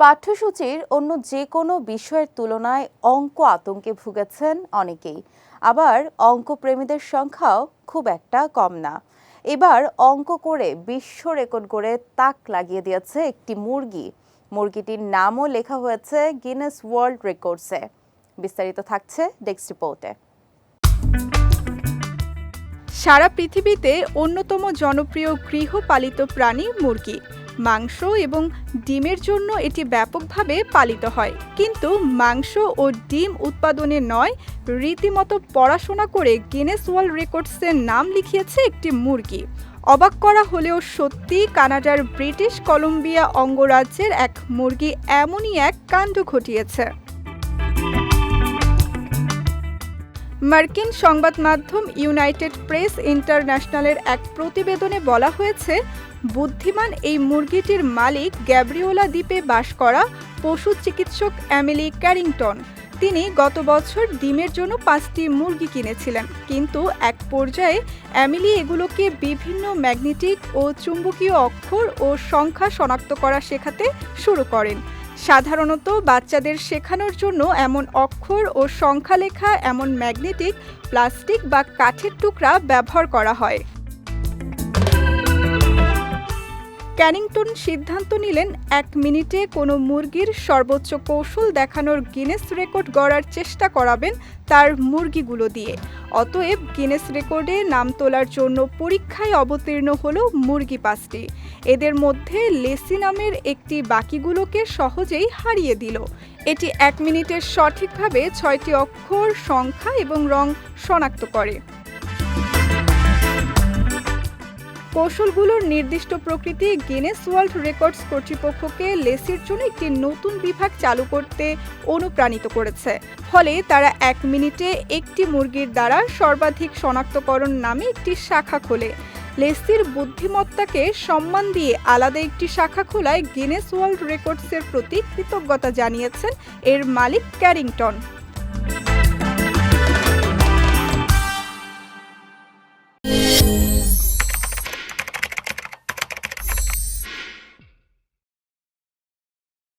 পাঠ্যসূচির অন্য যে কোনো বিষয়ের তুলনায় অঙ্ক আতঙ্কে ভুগেছেন অনেকেই। আবার অঙ্ক প্রেমীদের সংখ্যাও খুব একটা কম না। এবার অঙ্ক করে বিশ্ব রেকর্ড করে তাক লাগিয়ে দিয়েছে একটি মুরগি। মুরগিটির নামও লেখা হয়েছে গিনেস ওয়ার্ল্ড রেকর্ডসে। বিস্তারিত থাকছে ডেস্ক রিপোর্টে। সারা পৃথিবীতে অন্যতম জনপ্রিয় গৃহপালিত প্রাণী মুরগি। মাংস এবং ডিমের জন্য এটি ব্যাপকভাবে পালিত হয়। কিন্তু মাংস ও ডিম উৎপাদনে নয়, রীতিমতো পড়াশোনা করে গিনেস ওয়ার্ল্ড রেকর্ডসের নাম লিখিয়েছে একটি মুরগি। অবাক করা হলেও সত্যি কানাডার ব্রিটিশ কলম্বিয়া অঙ্গরাজ্যের এক মুরগি এমনই এক কাণ্ড ঘটিয়েছে। মার্কিন সংবাদ মাধ্যম ইউনাইটেড প্রেস ইন্টারন্যাশনালের এক প্রতিবেদনে বলা হয়েছে বুদ্ধিমান এই মুরগিটির মালিক গ্যাব্রিওলা দ্বীপে বাস করা পশু চিকিৎসক অ্যামিলি ক্যারিংটন। তিনি গত বছর ডিমের জন্য পাঁচটি মুরগি কিনেছিলেন, কিন্তু এক পর্যায়ে অ্যামিলি এগুলোকে বিভিন্ন ম্যাগনেটিক ও চুম্বকীয় অক্ষর ও সংখ্যা শনাক্ত করা শেখাতে শুরু করেন। সাধারণত বাচ্চাদের শেখানোর জন্য এমন অক্ষর ও সংখ্যা লেখা এমন ম্যাগনেটিক, প্লাস্টিক বা কাঠের টুকরা ব্যবহার করা হয়। ক্যানিংটন সিদ্ধান্ত নিলেন এক মিনিটে কোনো মুরগির সর্বোচ্চ কৌশল দেখানোর গিনেস রেকর্ড গড়ার চেষ্টা করাবেন তার মুরগিগুলো দিয়ে। অতএব গিনেস রেকর্ডে নাম তোলার জন্য পরীক্ষায় অবতীর্ণ হলো মুরগি পাঁচটি। এদের মধ্যে লেসি নামের একটি বাকিগুলোকে সহজেই হারিয়ে দিল। এটি এক মিনিটের সঠিকভাবে ছয়টি অক্ষর, সংখ্যা এবং রং শনাক্ত করে। কৌশলগুলোর নির্দিষ্ট প্রকৃতি গিনেস ওয়ার্ল্ড রেকর্ডস কর্তৃপক্ষকে লেসির জন্য একটি নতুন বিভাগ চালু করতে অনুপ্রাণিত করেছে। ফলে তারা এক মিনিটে একটি মুরগির দ্বারা সর্বাধিক শনাক্তকরণ নামে একটি শাখা খোলে। লেসির বুদ্ধিমত্তাকে সম্মান দিয়ে আলাদা একটি শাখা খোলায় গিনেস ওয়ার্ল্ড রেকর্ডসের প্রতি কৃতজ্ঞতা জানিয়েছেন এর মালিক ক্যারিংটন।